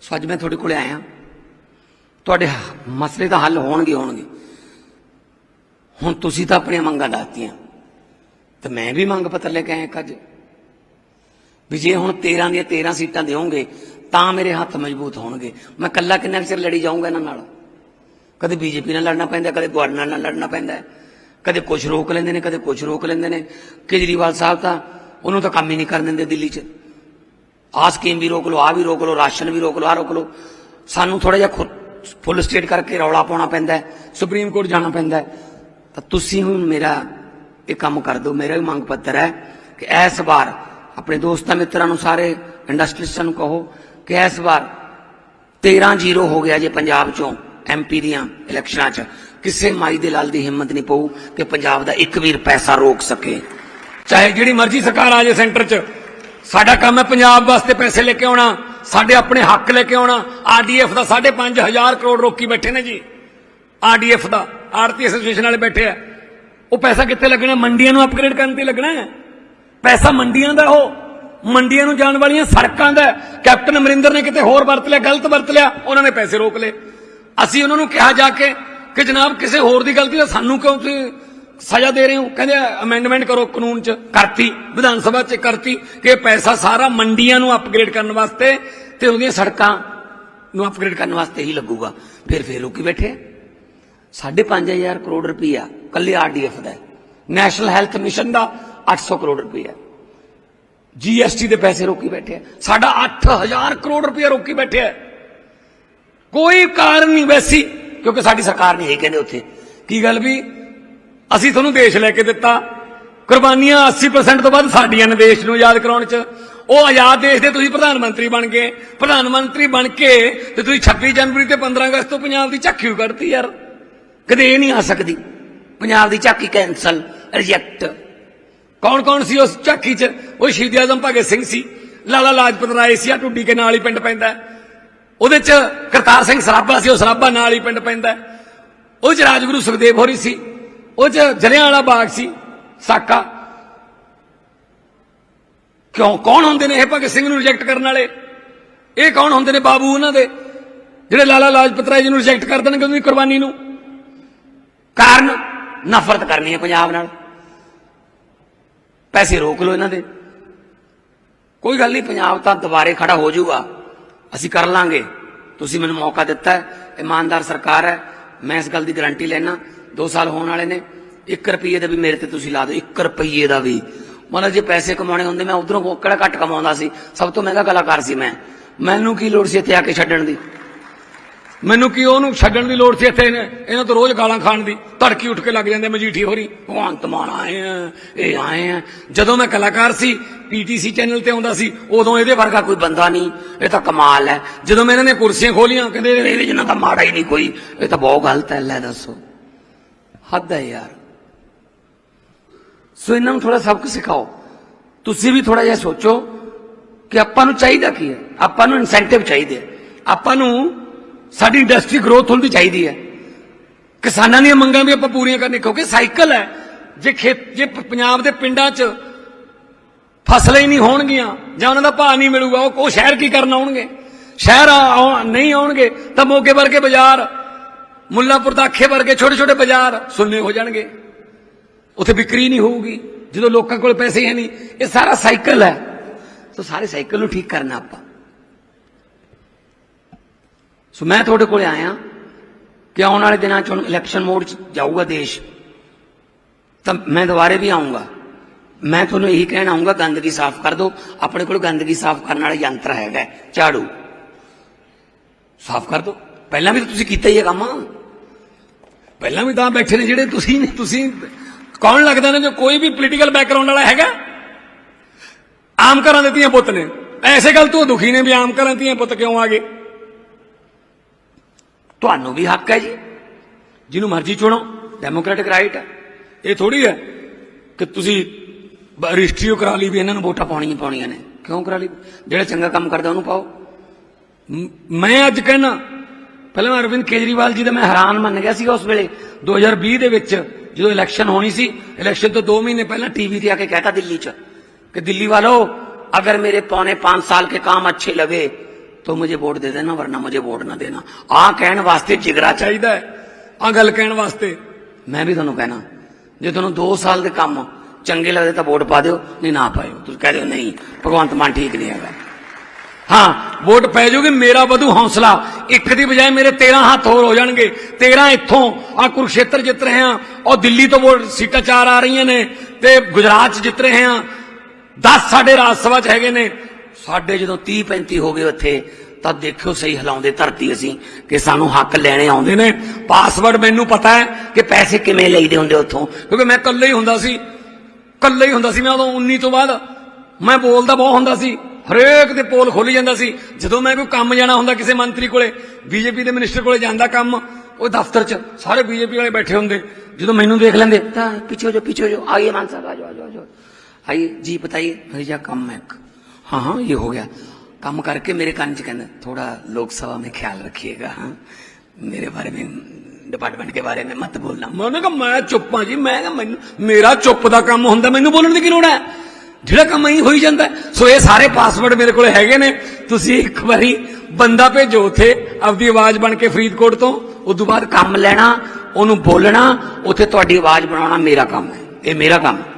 ਸੋ ਅੱਜ ਮੈਂ ਤੁਹਾਡੇ ਕੋਲ ਆਇਆ। ਤੁਹਾਡੇ ਮਸਲੇ ਦਾ ਹੱਲ ਹੋਣਗੇ ਹੋਣਗੇ। ਹੁਣ ਤੁਸੀਂ ਤਾਂ ਆਪਣੀਆਂ ਮੰਗਾਂ ਦੱਸਤੀਆਂ। ਤੇ ਮੈਂ ਵੀ ਮੰਗ ਪੱਤਰ ਲੈ ਕੇ ਆਇਆ ਇੱਕ ਅੱਜ। ਵੀ ਜੇ ਹੁਣ 13 ਦੀਆਂ 13 ਸੀਟਾਂ ਦਿਓਗੇ, ਤਾਂ ਮੇਰੇ ਹੱਥ ਮਜ਼ਬੂਤ ਹੋਣਗੇ। ਮੈਂ ਕੱਲਾ ਕਿੰਨਾ ਕੁ ਚਿਰ ਲੜੀ ਜਾਊਂਗਾ ਇਹਨਾਂ ਨਾਲ? ਕਦੇ ਬੀਜੇਪੀ ਨਾਲ ਲੜਨਾ ਪੈਂਦਾ, ਕਦੇ ਗਵਰਨਰ ਨਾਲ ਲੜਨਾ ਪੈਂਦਾ। ਕਦੇ ਕੁਝ ਰੋਕ ਲੈਂਦੇ ਨੇ, ਕਦੇ ਕੁਝ ਰੋਕ ਲੈਂਦੇ ਨੇ। ਕੇਜਰੀਵਾਲ ਸਾਹਿਬ ਤਾਂ ਉਹਨੂੰ ਤਾਂ ਕੰਮ ਹੀ ਨਹੀਂ ਕਰਨ ਦਿੰਦੇ ਦਿੱਲੀ 'ਚ। ਆਹ ਸਕੀਮ ਵੀ ਰੋਕ ਲਓ ਆ ਵੀ ਰੋਕ ਲਓ, ਰਾਸ਼ਨ ਵੀ ਰੋਕ ਲਓ ਆ ਰੋਕ ਲਓ। ਸਾਨੂੰ ਥੋੜਾ ਜਿਹਾ ਫੁੱਲ ਸਟੇਟ ਕਰਕੇ ਰੌਲਾ ਪਾਉਣਾ ਪੈਂਦਾ ਸੁਪਰੀਮ ਕੋਰਟ ਜਾਣਾ ਪੈਂਦਾ ਤਾਂ ਤੁਸੀਂ ਹੁਣ ਮੇਰਾ ਇਹ ਕੰਮ ਕਰ ਦਿਓ, ਮੇਰਾ ਵੀ ਮੰਗ ਪੱਤਰ ਹੈ ਕਿ ਇਸ ਵਾਰ ਆਪਣੇ ਦੋਸਤਾਂ ਮਿੱਤਰਾਂ ਨੂੰ ਸਾਰੇ ਇੰਡਸਟਰੀਸਟਾਂ ਨੂੰ ਕਹੋ ਕਿ ਇਸ ਵਾਰ 13-0 ਹੋ ਗਿਆ ਜੇ ਪੰਜਾਬ ਚੋਂ ਐਮਪੀ ਦੀਆਂ ਇਲੈਕਸ਼ਨਾਂ 'ਚ। ਕਿਸੇ ਮਾਈ ਦੇ ਲਾਲ ਦੀ ਹਿੰਮਤ ਨਹੀਂ ਪਊ ਕਿ ਪੰਜਾਬ ਦਾ ਇੱਕ ਵੀਰ ਪੈਸਾ ਰੋਕ ਸਕੇ। ਚਾਹੇ ਜਿਹੜੀ ਮਰਜ਼ੀ ਸਰਕਾਰ ਆ ਜਾਏ ਸੈਂਟਰ 'ਚ ਸਾਡਾ ਕੰਮ ਹੈ ਪੰਜਾਬ ਵਾਸਤੇ ਪੈਸੇ ਲੈ ਕੇ ਆਉਣਾ, ਸਾਡੇ ਆਪਣੇ ਹੱਕ ਲੈ ਕੇ ਆਉਣਾ। ਆਰਡੀਐਫ ਦਾ 5.5000 ਕਰੋੜ ਰੋਕੀ ਬੈਠੇ ਨੇ ਜੀ। ਆਰਡੀਐਫ ਦਾ, ਆਰਤੀ ਐਸੋਸੀਏਸ਼ਨ ਵਾਲੇ ਬੈਠੇ ਆ। ਉਹ ਪੈਸਾ ਕਿੱਥੇ ਲੱਗਣਾ? ਮੰਡੀਆਂ ਨੂੰ ਅਪਗ੍ਰੇਡ ਕਰਨ ਤੇ ਲੱਗਣਾ ਹੈ। ਪੈਸਾ ਮੰਡੀਆਂ ਦਾ ਉਹ। ਮੰਡੀਆਂ ਨੂੰ ਜਾਣ ਵਾਲੀਆਂ ਸੜਕਾਂ ਦਾ। ਕੈਪਟਨ ਅਮਰਿੰਦਰ ਨੇ ਕਿਤੇ ਹੋਰ ਵਰਤ ਲਿਆ, ਗਲਤ ਵਰਤ ਲਿਆ, ਉਹਨਾਂ ਨੇ ਪੈਸੇ ਰੋਕ ਲਏ। ਅਸੀਂ ਉਹਨਾਂ ਨੂੰ ਕਿਹਾ ਜਾ ਕੇ ਕਿ ਜਨਾਬ, ਕਿਸੇ ਹੋਰ ਦੀ ਗਲਤੀ ਦਾ ਸਾਨੂੰ ਕਿਉਂ ਤੁਸੀਂ ਸਜ਼ਾ ਦੇ ਰਹੇ ਹੋ? ਕਹਿੰਦੇ ਅਮੈਂਡਮੈਂਟ ਕਰੋ ਕਾਨੂੰਨ 'ਚ। ਕਰਤੀ, ਵਿਧਾਨ ਸਭਾ 'ਚ ਕਰਤੀ ਕਿ ਪੈਸਾ ਸਾਰਾ ਮੰਡੀਆਂ ਨੂੰ ਅਪਗ੍ਰੇਡ ਕਰਨ ਵਾਸਤੇ ਤੇ ਉਹਦੀਆਂ ਸੜਕਾਂ ਨੂੰ ਅਪਗ੍ਰੇਡ ਕਰਨ ਵਾਸਤੇ ਹੀ ਲੱਗੂਗਾ। ਫਿਰ ਫਿਰ ਲੋਕੀ ਬੈਠੇ ਆ। ਸਾਢੇ ਪੰਜ ਹਜ਼ਾਰ ਕਰੋੜ ਰੁਪਈਆ ਕੱਲੇ ਆਰਡੀਐਫ ਦਾ ਨੈਸ਼ਨਲ ਹੈਲਥ ਮਿਸ਼ਨ ਦਾ 800 ਕਰੋੜ ਰੁਪਈਆ। ਜੀਐਸਟੀ ਦੇ ਪੈਸੇ ਰੋਕੀ ਬੈਠੇ ਆ। ਸਾਡਾ 8000 ਕਰੋੜ ਰੁਪਇਆ ਰੋਕੀ ਬੈਠੇ ਆ। ਕੋਈ ਕਾਰਨ ਨਹੀਂ ਵੈਸੀ, ਕਿਉਂਕਿ ਸਾਡੀ ਸਰਕਾਰ ਨਹੀਂ ਹੈ ਕਹਿੰਦੇ ਉੱਥੇ। ਕੀ ਗੱਲ ਵੀ ਅਸੀਂ ਤੁਹਾਨੂੰ ਦੇਸ਼ ਲੈ ਕੇ ਦਿੱਤਾ। ਕੁਰਬਾਨੀਆਂ 80% ਤੋਂ ਵੱਧ ਸਾਡੀਆਂ ਨੇ ਦੇਸ਼ ਨੂੰ ਆਜ਼ਾਦ ਕਰਾਉਣ 'ਚ। ਉਹ ਆਜ਼ਾਦ ਦੇਸ਼ ਦੇ ਤੁਸੀਂ ਪ੍ਰਧਾਨ ਮੰਤਰੀ ਬਣ ਗਏ। ਪ੍ਰਧਾਨ ਮੰਤਰੀ ਬਣ ਕੇ ਤੇ ਤੁਸੀਂ 26 ਜਨਵਰੀ ਤੇ 15 ਅਗਸਤ ਤੋਂ ਪੰਜਾਬ ਦੀ ਝਾਕੀ ਕੱਢਤੀ ਯਾਰ। ਕਦੇ ਇਹ ਨਹੀਂ ਆ ਸਕਦੀ। ਪੰਜਾਬ ਦੀ ਝਾਕੀ ਕੈਂਸਲ ਰਿਜੈਕਟ ਕੌਣ ਕੌਣ ਸੀ ਉਸ ਝਾਕੀ 'ਚ? ਉਹ ਸ਼ਹੀਦ ਆਜ਼ਮ ਭਗਤ ਸਿੰਘ ਸੀ। ਲਾਲਾ ਲਾਜਪਤ ਰਾਏ ਸੀ, ਆ ਟੁੱਡੀ ਕੇ ਨਾਲ ਹੀ ਪਿੰਡ ਪੈਂਦਾ। ਉਹਦੇ 'ਚ ਕਰਤਾਰ ਸਿੰਘ ਸਰਾਭਾ ਸੀ, ਉਹ ਸਰਾਭਾ ਨਾਲ ਹੀ ਪਿੰਡ ਪੈਂਦਾ। ਹੈ। ਉਹ 'ਚ ਰਾਜਗੁਰੂ ਸੁਖਦੇਵ ਹੋਰੀ ਸੀ। ਉਹ 'ਚ ਜਲਿਆਂ ਵਾਲਾ ਬਾਗ ਸੀ, ਸਾਕਾ। ਕਿਉਂ? ਕੌਣ ਹੁੰਦੇ ਨੇ ਇਹ ਭਗਤ ਸਿੰਘ ਨੂੰ ਰਿਜੈਕਟ ਕਰਨ ਵਾਲੇ? ਇਹ ਕੌਣ ਹੁੰਦੇ ਨੇ ਬਾਬੂ ਉਹਨਾਂ ਦੇ? ਜਿਹੜੇ ਲਾਲਾ ਲਾਜਪਤ ਰਾਏ ਜੀ ਨੂੰ ਰਿਜੈਕਟ ਕਰ ਦੇਣਗੇ ਉਹਦੀ ਕੁਰਬਾਨੀ ਨੂੰ। ਕਾਰਨ? ਨਫ਼ਰਤ ਕਰਨੀ ਹੈ ਪੰਜਾਬ ਨਾਲ। ਪੈਸੇ ਰੋਕ ਲਓ ਇਹਨਾਂ ਦੇ। ਕੋਈ ਗੱਲ ਨਹੀਂ, ਪੰਜਾਬ ਤਾਂ ਦੁਬਾਰੇ ਖੜਾ ਹੋ ਜਾਊਗਾ। ਅਸੀਂ ਕਰ ਲਾਂਗੇ। ਤੁਸੀਂ ਮੈਨੂੰ ਮੌਕਾ ਦਿੱਤਾ ਹੈ। ਇਮਾਨਦਾਰ ਸਰਕਾਰ ਹੈ। ਮੈਂ ਇਸ ਗੱਲ ਦੀ ਗਾਰੰਟੀ ਲੈਣਾ 2 ਸਾਲ ਹੋਣ ਵਾਲੇ ਨੇ 1 ਰੁਪਏ ਦਾ ਵੀ ਮੇਰੇ ਤੇ ਤੁਸੀਂ ਲਾ ਦਿਓ 1 ਰੁਪਏ ਦਾ ਵੀ। ਮਤਲਬ ਜੇ ਪੈਸੇ ਕਮਾਉਣੇ ਹੁੰਦੇ, ਮੈਂ ਉਧਰੋਂ ਕਿਹੜਾ ਘੱਟ ਕਮਾਉਂਦਾ ਸੀ? ਸਭ ਤੋਂ ਮਹਿੰਗਾ ਕਲਾਕਾਰ ਸੀ ਮੈਂ। ਮੈਨੂੰ ਕੀ ਲੋੜ ਸੀ ਇੱਥੇ ਆ ਕੇ ਛੱਡਣ ਦੀ? ਮੈਨੂੰ ਕੀ ਉਹਨੂੰ ਛੱਡਣ ਦੀ ਲੋੜ ਸੀ ਇੱਥੇ? ਇਹਨਾਂ ਤੋਂ ਰੋਜ਼ ਗਾਲਾਂ ਖਾਣ ਦੀ। ਧੜਕੀ ਉੱਠ ਕੇ ਲੱਗ ਜਾਂਦੇ ਮਜੀਠੀ ਹੋਰੀ। ਭਗਵੰਤ ਮਾਨ ਆਏ ਆ, ਇਹ ਆਏ ਆ। ਜਦੋਂ ਮੈਂ ਕਲਾਕਾਰ ਸੀ, ਪੀਟੀਸੀ ਚੈਨਲ ਤੇ ਆਉਂਦਾ ਸੀ, ਉਦੋਂ ਇਹਦੇ ਵਰਗਾ ਕੋਈ ਬੰਦਾ ਨਹੀਂ। ਇਹ ਤਾਂ ਕਮਾਲ ਹੈ। ਜਦੋਂ ਮੈਂ ਇਹਨਾਂ ਨੇ ਕੁਰਸੀਆਂ ਖੋਲੀਆਂ, ਕਹਿੰਦੇ ਇਹਦੇ ਜਿੰਨਾ ਤਾਂ ਮਾੜਾ ਹੀ ਨਹੀਂ ਕੋਈ। ਇਹ ਤਾਂ ਬਹੁਤ ਗਲਤ ਹੈ, ਲੈ ਦੱਸੋ। ਹੱਦ ਹੈ ਯਾਰ। ਸੋ ਇਹਨਾਂ ਨੂੰ ਥੋੜਾ ਸਬਕ ਸਿਖਾਓ। ਤੁਸੀਂ ਵੀ ਥੋੜਾ ਜਿਹਾ ਸੋਚੋ ਕਿ ਆਪਾਂ ਨੂੰ ਚਾਹੀਦਾ ਕੀ ਹੈ? ਆਪਾਂ ਨੂੰ ਇਨਸੈਂਟਿਵ ਚਾਹੀਦੇ ਆ ਆਪਾਂ ਨੂੰ ਸਾਡੀ ਇੰਡਸਟਰੀ ਗਰੋਥ ਹੁੰਦੀ ਚਾਹੀਦੀ ਹੈ। ਕਿਸਾਨਾਂ ਦੀਆਂ ਮੰਗਾਂ ਵੀ ਆਪਾਂ ਪੂਰੀਆਂ ਕਰਨੀ ਕਿਉਂਕਿ ਸਾਈਕਲ ਹੈ। ਜੇ ਖੇਤ, ਜੇ ਪੰਜਾਬ ਦੇ ਪਿੰਡਾਂ 'ਚ ਫਸਲਾਂ ਹੀ ਨਹੀਂ ਹੋਣਗੀਆਂ, ਜਾਂ ਉਹਨਾਂ ਦਾ ਭਾਅ ਨਹੀਂ ਮਿਲੂਗਾ, ਉਹ ਉਹ ਸ਼ਹਿਰ ਕੀ ਕਰਨ ਆਉਣਗੇ? ਸ਼ਹਿਰ ਆ- ਨਹੀਂ ਆਉਣਗੇ, ਤਾਂ ਮੋਗੇ ਵਰਗੇ ਬਾਜ਼ਾਰ, ਮੁੱਲਾਪੁਰ ਦਾਖੇ ਵਰਗੇ ਛੋਟੇ ਛੋਟੇ ਬਾਜ਼ਾਰ ਸੁੰਨੇ ਹੋ ਜਾਣਗੇ। ਉੱਥੇ ਵਿਕਰੀ ਨਹੀਂ ਹੋਊਗੀ, ਜਦੋਂ ਲੋਕਾਂ ਕੋਲ ਪੈਸੇ ਹੈ ਨਹੀਂ। ਇਹ ਸਾਰਾ ਸਾਈਕਲ ਹੈ। ਸੋ ਸਾਰੇ ਸਾਈਕਲ ਨੂੰ ਠੀਕ ਕਰਨਾ ਆਪਾਂ। ਸੋ ਮੈਂ ਤੁਹਾਡੇ ਕੋਲੇ ਆਇਆ ਕਿ ਆਉਣ ਵਾਲੇ ਦਿਨਾਂ 'ਚ ਹੁਣ ਇਲੈਕਸ਼ਨ ਮੋਡ 'ਚ ਜਾਊਗਾ ਦੇਸ਼ ਤਾਂ ਮੈਂ ਦੁਬਾਰੇ ਵੀ ਆਉਂਗਾ ਮੈਂ ਤੁਹਾਨੂੰ ਇਹੀ ਕਹਿਣਾ ਆਉਂਗਾ ਗੰਦਗੀ ਸਾਫ਼ ਕਰ ਦਿਓ ਆਪਣੇ ਕੋਲ ਗੰਦਗੀ ਸਾਫ਼ ਕਰਨ ਵਾਲਾ ਯੰਤਰ ਹੈਗਾ ਹੈ, ਝਾੜੂ ਸਾਫ਼ ਕਰ ਦਿਓ ਪਹਿਲਾਂ ਵੀ ਤਾਂ ਤੁਸੀਂ ਕੀਤਾ ਹੀ ਹੈ ਕੰਮ ਪਹਿਲਾਂ ਵੀ ਤਾਂ ਬੈਠੇ ਨੇ ਜਿਹੜੇ ਤੁਸੀਂ ਤੁਸੀਂ ਕੌਣ ਲੱਗਦਾ ਨੇ ਜੋ ਕੋਈ ਵੀ ਪੋਲੀਟੀਕਲ ਬੈਕਗ੍ਰਾਉਂਡ ਵਾਲਾ ਹੈਗਾ ਆਮ ਘਰਾਂ ਦੇ ਧੀਆਂ ਪੁੱਤ ਨੇ ਐਸੇ ਗੱਲ ਤੋਂ ਦੁਖੀ ਨੇ ਵੀ ਆਮ ਘਰਾਂ ਦੇ ਧੀਆਂ ਪੁੱਤ ਕਿਉਂ ਆ ਗਏ ਤੁਹਾਨੂੰ ਵੀ ਹੱਕ ਹੈ ਜੀ। ਜਿਹਨੂੰ ਮਰਜ਼ੀ ਚੁਣੋ ਡੈਮੋਕ੍ਰੈਟਿਕ ਰਾਈਟ ਹੈ। ਇਹ ਥੋੜੀ ਹੈ ਕਿ ਤੁਸੀਂ ਰਜਿਸਟਰੀ ਕਰਾ ਲਈ ਵੀ ਇਹਨਾਂ ਨੂੰ ਵੋਟਾਂ ਪਾਉਣੀਆਂ ਪਾਉਣੀਆਂ ਨੇ। ਕਿਉਂ ਕਰਾ ਲਈ? ਜਿਹੜਾ ਚੰਗਾ ਕੰਮ ਕਰਦਾ ਉਹਨੂੰ ਪਾਓ। ਮੈਂ ਅੱਜ ਕਹਿਣਾ, ਪਹਿਲਾਂ ਅਰਵਿੰਦ ਕੇਜਰੀਵਾਲ ਜੀ ਦਾ ਮੈਂ ਹੈਰਾਨ ਮੰਨ ਗਿਆ ਸੀਗਾ ਉਸ ਵੇਲੇ। 2020 ਦੇ ਵਿੱਚ ਜਦੋਂ ਇਲੈਕਸ਼ਨ ਹੋਣੀ ਸੀ ਇਲੈਕਸ਼ਨ ਤੋਂ 2 ਮਹੀਨੇ ਪਹਿਲਾਂ ਟੀਵੀ ਤੇ ਆ ਕੇ ਕਹਿਤਾ ਦਿੱਲੀ 'ਚ ਕਿ ਦਿੱਲੀ ਵਾਲੋ, ਅਗਰ ਮੇਰੇ ਪੌਣੇ 5 ਸਾਲ ਕੇ ਕੰਮ ਅੱਛੇ ਲਗੇ तो मुझे वोट दे देना वरना मुझे वोट ना देना आ कहने वास्ते जिगरा चाहिए ਚਾਹੀਦਾ ਹੈ ਆ ਗੱਲ ਕਹਿਣ ਵਾਸਤੇ ਮੈਂ ਵੀ ਤੁਹਾਨੂੰ ਕਹਿਣਾ ਜੇ ਤੁਹਾਨੂੰ 2 ਸਾਲ ਦੇ ਕੰਮ ਚੰਗੇ ਲੱਗਦੇ ਤਾਂ ਵੋਟ ਪਾ ਦਿਓ ਨਹੀਂ ਨਾ ਪਾਇਓ ਤੁਸੀਂ ਕਹਿ ਦਿਓ ਨਹੀਂ ਭਗਵੰਤ ਮਾਨ ਠੀਕ ਨਹੀਂ ਹੈਗਾ ਹਾਂ ਵੋਟ ਪੈ ਜਾਊਗੀ ਮੇਰਾ ਵਧੂ ਹੌਸਲਾ ਇੱਕ ਦੀ ਬਜਾਏ ਮੇਰੇ 13 ਹੱਥ ਹੋਰ ਹੋ ਜਾਣਗੇ 13 ਇੱਥੋਂ ਆ ਕੁਰੂਕਸ਼ੇਤਰ ਜਿੱਤ ਰਹੇ ਆ ਔਰ ਦਿੱਲੀ ਤੋਂ ਵੋਟ ਸੀਟਾਂ ਚਾਰ ਆ ਰਹੀਆਂ ਨੇ ਤੇ ਗੁਜਰਾਤ 'ਚ ਜਿੱਤ ਰਹੇ ਆ 10 ਸਾਡੇ ਰਾਜ ਸਭਾ 'ਚ ਹੈਗੇ ਨੇ ਸਾਡੇ ਜਦੋਂ 30 35 ਹੋ ਗਏ ਉੱਥੇ, ਤਾਂ ਦੇਖਿਓ ਸਹੀ ਹਿਲਾਉਂਦੇ ਧਰਤੀ ਅਸੀਂ, ਕਿ ਸਾਨੂੰ ਹੱਕ ਲੈਣੇ ਆਉਂਦੇ ਨੇ। ਪਾਸਵਰਡ ਮੈਨੂੰ ਪਤਾ ਹੈ ਕਿ ਪੈਸੇ ਕਿਵੇਂ ਲਈਦੇ ਹੁੰਦੇ ਉੱਥੋਂ, ਕਿਉਂਕਿ ਮੈਂ ਇਕੱਲੇ ਹੀ ਹੁੰਦਾ ਸੀ। ਇਕੱਲੇ ਹੀ ਹੁੰਦਾ ਸੀ, ਮੈਂ ਉਦੋਂ 19 ਤੋਂ ਬਾਅਦ। ਮੈਂ ਬੋਲਦਾ ਬਹੁਤ ਹੁੰਦਾ ਸੀ। ਹਰੇਕ ਦੇ ਪੋਲ ਖੋਲੀ ਜਾਂਦਾ ਸੀ। ਜਦੋਂ ਮੈਂ ਕੋਈ ਕੰਮ ਜਾਣਾ ਹੁੰਦਾ ਕਿਸੇ ਮੰਤਰੀ ਕੋਲੇ, ਬੀਜੇਪੀ ਦੇ ਮਿਨਿਸਟਰ ਕੋਲੇ ਜਾਂਦਾ ਕੰਮ, ਉਹ ਦਫ਼ਤਰ 'ਚ ਸਾਰੇ ਬੀਜੇਪੀ ਵਾਲੇ ਬੈਠੇ ਹੁੰਦੇ। ਜਦੋਂ ਮੈਨੂੰ ਦੇਖ ਲੈਂਦੇ, ਤਾਂ ਪਿੱਛੇ ਜੋ ਪਿੱਛੇ ਜੋ ਆਈਏ ਮਾਨ ਸਾਹਿਬ ਆਜੋ ਆਜੋ ਆਜੋ ਆਈਏ ਜੀ ਬਤਾਈਏ ਭਈਆ ਕੰਮ ਹੈ है हाँ हाँ ये हो गया काम करके मेरे कान च कहना थोड़ा लोकसभा में ख्याल रखिएगा हाँ मेरे बारे में डिपार्टमेंट के बारे में मत बोलना ਮੈਂ ਉਹਨੇ ਕਿਹਾ ਮੈਂ ਚੁੱਪ ਹਾਂ ਜੀ ਮੈਂ ਕਿਹਾ ਮੈਨੂੰ ਮੇਰਾ ਚੁੱਪ ਦਾ ਕੰਮ ਹੁੰਦਾ ਮੈਨੂੰ ਬੋਲਣ ਦੀ ਕੀ ਲੋੜ ਹੈ ਜਿਹੜਾ ਕੰਮ ਹੀ ਹੋਈ ਜਾਂਦਾ ਹੈ। ਸੋ ਇਹ ਸਾਰੇ ਪਾਸਵਰਡ ਮੇਰੇ ਕੋਲ ਹੈਗੇ ਨੇ ਤੁਸੀਂ ਇੱਕ ਵਾਰੀ ਬੰਦਾ ਭੇਜੋ ਉਥੇ ਆਪਦੀ ਆਵਾਜ਼ ਬਣ ਕੇ ਫਰੀਦਕੋਟ ਤੋਂ ਉਦੋਂ ਬਾਅਦ ਕੰਮ ਲੈਣਾ ਉਹਨੂੰ ਬੋਲਣਾ ਉੱਥੇ ਤੁਹਾਡੀ ਆਵਾਜ਼ ਬਣਾਉਣਾ ਮੇਰਾ ਕੰਮ ਹੈ ਇਹ ਮੇਰਾ ਕੰਮ ਹੈ